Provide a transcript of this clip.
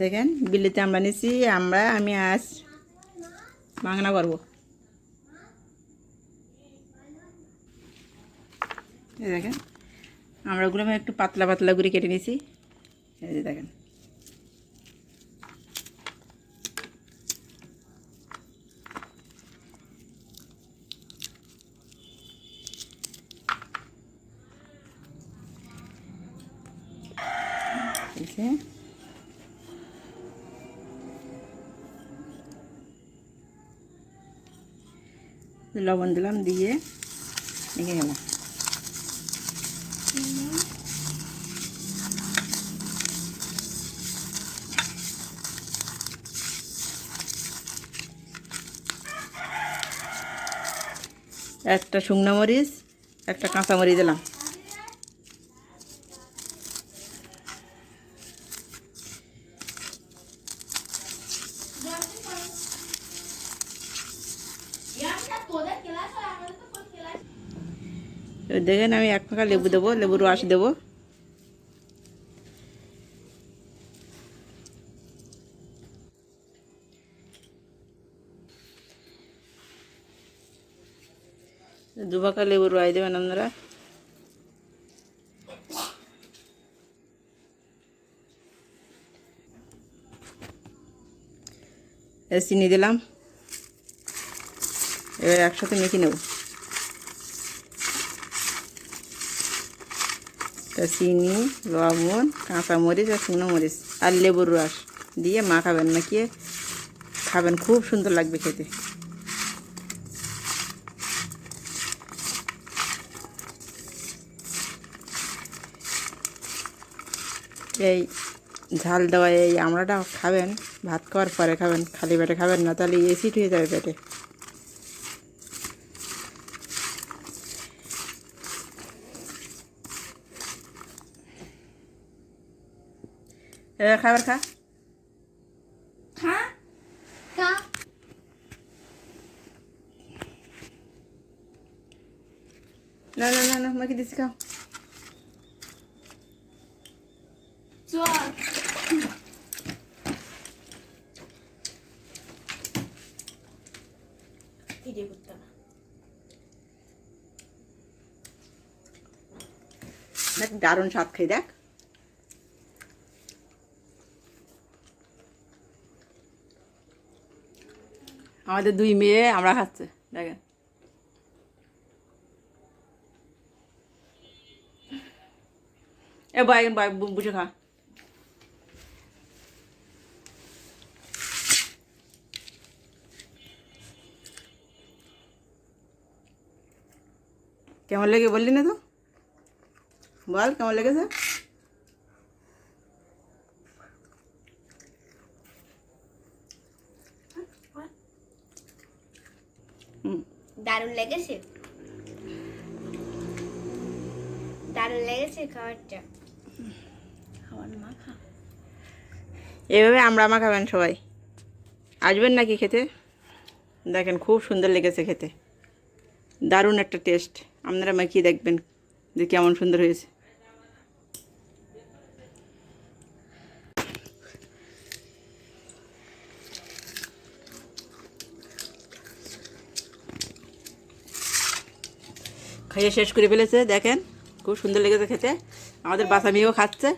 দেখেন, বিলিতে আমরা নিছি, আমরা, আমি, আজ মাংনা করব। দেখেন, আমরা ওগুলো একটু পাতলা পাতলা করে কেটে নিছি। এই যে দেখেন। এই লবণ দিলাম দিয়ে ঢেকে গেলাম একটা শুকনো মরিচ একটা কাঁচা মরিচ দিলাম। দেখেন আমি এক ফাঁকা লেবু দেবো, লেবুর রস দেবো। দু ফাঁকা লেবুর রস দেবেন আপনারা। চিনি দিলাম। এবার একসাথে মেখে নেব। তা চিনি, লবণ, কাঁচা মরিচ আর শুকনো মরিচ আর লেবুর রস দিয়ে মাখাবেন মাখিয়ে খাবেন, খুব সুন্দর লাগবে খেতে। এই ঝাল দেওয়া এই আমড়াটা খাবেন, ভাত খাওয়ার পরে খাবেন, খালি পেটে খাবেন না, তাহলে এসিড হয়ে যাবে পেটে। খাবার খা। হ্যাঁ না না না না মাকে দিচ্ছি খাও। চল। ভিডিও করতে দেখ দারুণ স্বাদ খাই দেখ। আমাদের দুই মেয়ে, আমরা খাচ্ছে। দেখেন। এ বয় বয় বুঝে খা। কেমন লেগে বললি না তো? বল, কেমন লেগেছে? দারুণ লেগেছে? দারুণ লেগেছে খাবারটা? খাবার মাখা। এভাবে আমরা মাখাবেন সবাই। আসবেন নাকি খেতে? দেখেন খুব সুন্দর লেগেছে খেতে। দারুণ একটা টেস্ট আপনারা মাখিয়ে দেখবেন যে কেমন সুন্দর হয়েছে। খাইয়ে শেষ করে ফেলেছে দেখেন। খুব সুন্দর লেগেছে খেতে। আমাদের বাসা মেয়েও খাচ্ছে।